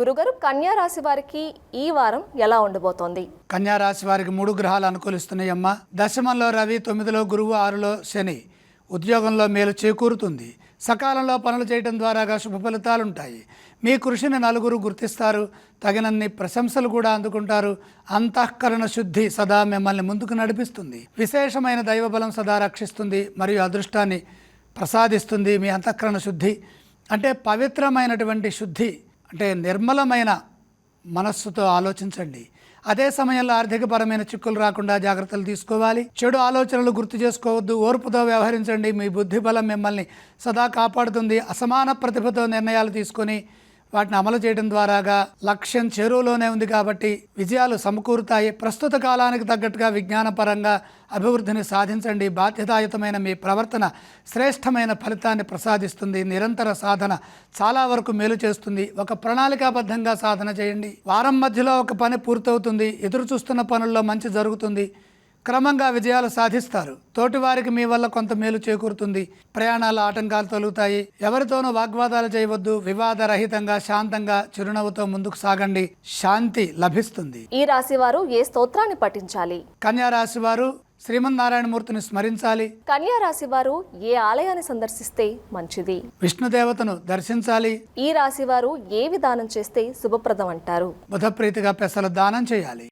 గురుగారు కన్యా రాశి వారికి ఈ వారం ఎలా ఉండబోతోంది? కన్యా రాశి వారికి మూడు గ్రహాలు అనుకూలిస్తున్నాయమ్మ. దశమంలో రవి తొమ్మిదిలో గురువు ఆరులో శని. ఉద్యోగంలో మేలు చేకూరుతుంది. సకాలంలో పనులు చేయడం ద్వారాగా శుభ ఫలితాలు ఉంటాయి మీ కృషిని నలుగురు గుర్తిస్తారు. తగినన్ని ప్రశంసలు కూడా అందుకుంటారు. అంతఃకరణ శుద్ధి సదా మిమ్మల్ని ముందుకు నడిపిస్తుంది. విశేషమైన దైవబలం సదా రక్షిస్తుంది మరియు అదృష్టాన్ని ప్రసాదిస్తుంది మీ అంతఃకరణ శుద్ధి. అంటే పవిత్రమైనటువంటి శుద్ధి అంటే నిర్మలమైన మనస్సుతో ఆలోచించండి. అదే సమయంలో ఆర్థికపరమైన చిక్కులు రాకుండా జాగ్రత్తలు తీసుకోవాలి. చెడు ఆలోచనలు గుర్తు చేసుకోవద్దు. ఓర్పుతో వ్యవహరించండి. మీ బుద్ధి బలం మిమ్మల్ని సదా కాపాడుతుంది. అసమాన ప్రతిభతో నిర్ణయాలు తీసుకొని వాటిని అమలు చేయడం ద్వారాగా లక్ష్యం చెరువులోనే ఉంది కాబట్టి విజయాలు సమకూరుతాయి. ప్రస్తుత కాలానికి తగ్గట్టుగా విజ్ఞానపరంగా అభివృద్ధిని సాధించండి. బాధ్యతాయుతమైన మీ ప్రవర్తన శ్రేష్టమైన ఫలితాన్ని ప్రసాదిస్తుంది. నిరంతర సాధన చాలా వరకు మేలు చేస్తుంది. ఒక ప్రణాళికాబద్ధంగా సాధన చేయండి. వారం మధ్యలో ఒక పని పూర్తవుతుంది. ఎదురు చూస్తున్న పనుల్లో మంచి జరుగుతుంది. క్రమంగా విజయాలు సాధిస్తారు. తోటివారికి మీ వల్ల కొంత మేలు చేకూరుతుంది. ప్రయాణాల ఆటంకాలు తొలుగుతాయి. ఎవరితోనూ వాగ్వాదాలు చేయవద్దు. వివాదరహితంగా శాంతంగా చిరునవ్వుతో ముందుకు సాగండి. శాంతి లభిస్తుంది. ఈ రాశి వారు ఏ స్తోత్రాన్ని పఠించాలి? కన్యా రాశి వారు శ్రీమన్నారాయణమూర్తిని స్మరించాలి. కన్యా రాశి వారు ఏ ఆలయాన్ని సందర్శిస్తే మంచిది? విష్ణుదేవతను దర్శించాలి. ఈ రాశి వారు ఏ విధానం చేస్తే శుభప్రదం అంటారు? బుధప్రీతిగా పెసలు దానం చేయాలి.